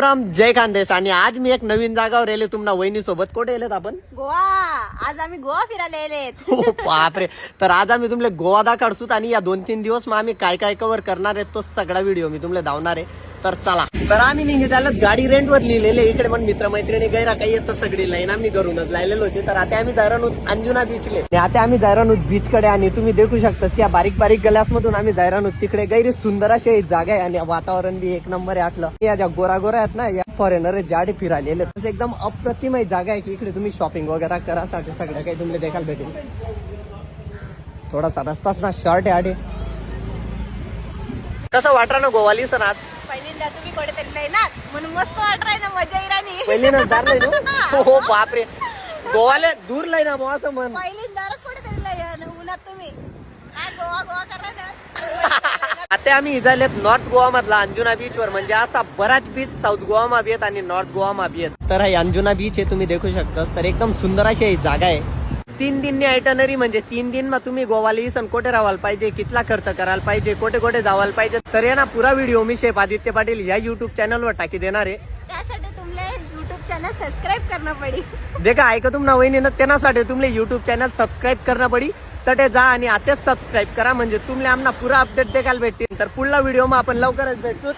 राम राम जय खानदेश. आणि आज मी एक नवीन जागावर येले तुम्हाला वहिनी सोबत कुठे येलेत आपण? गोवा. आज आम्ही गोवा फिरायला येलेत हो बापरे. तर आज आम्ही तुमले गोवा दाखवसूत आणि या दोन तीन दिवस मग आम्ही काय काय कव्हर करणार आहे तो सगळा व्हिडिओ मी तुमले धावणार आहे. तर चला. तर आम्ही निघित आलो गाडी रेंटवर लिहिलेले इकडे पण मित्रमैत्रिणी गैरा काही येतं सगळी लाईन आम्ही घरूनच लायलेलो होते. तर आता आम्ही जायरानूत अंजुना बीचले आता आम्ही जायरानूत बीच कडे आणि तुम्ही देखू शकता त्या बारीक बारीक गलासमधून आम्ही जायरानूत तिकडे गैरी सुंदर अशी एक जागा आहे आणि वातावरण बी एक नंबर आहे आटलं या ज्या गोरा गोरा आहेत ना या फॉरेनर जाडे फिरायलेले तसं एकदम अप्रतिम जागा आहे की इकडे तुम्ही शॉपिंग वगैरे करासाठी सगळं काही तुम्हाला देखायला भेटेल. थोडासा रस्ताच ना शॉर्ट आहे आडे कसं वाटलं ना गोवाली सण आज? पहिल्यांदा तुम्ही कुठेतरी म्हणून मस्त ना मजा इराणी पहिले ना दार नाही ना? हो बापरे. गोवाले दूर लय ना बुवा असं म्हण. पहिल्यांदाच कुठेतरी लय उन्हात तुम्ही. काय गोवा गोवा करा ना. आता आम्ही इजालेत नॉर्थ गोवा मधला अंजुना बीच वर. म्हणजे असा बराच बीच साऊथ गोवा मा बी आणि नॉर्थ गोवा मा बी तर हा अंजुना बीच आहे तुम्ही देखू शकता. तर एकदम सुंदर अशी जागा आहे. तीन दिननी आयटनरी म्हणजे तीन दिन मग तुम्ही गोवाला इसन कोठे राहायला पाहिजे कितला खर्च करायला पाहिजे कोठे कोठे जावायला पाहिजे तर या ना पुरा व्हिडिओ मी शेफ आदित्य पाटील या युट्यूब चॅनलवर टाकी देणार आहे. त्यासाठी तुमले युट्यूब चॅनल सबस्क्राईब करणं पडी. देखा ऐका तुम वहिनी त्यासाठी तुमले युट्यूब चॅनल सबस्क्राईब करणं पडी. तटे जा आणि आताच सबस्क्राईब करा म्हणजे तुम्हाला आमना पुरा अपडेट देखायला भेटतील. तर पुढला व्हिडिओ मग आपण लवकरच भेटतो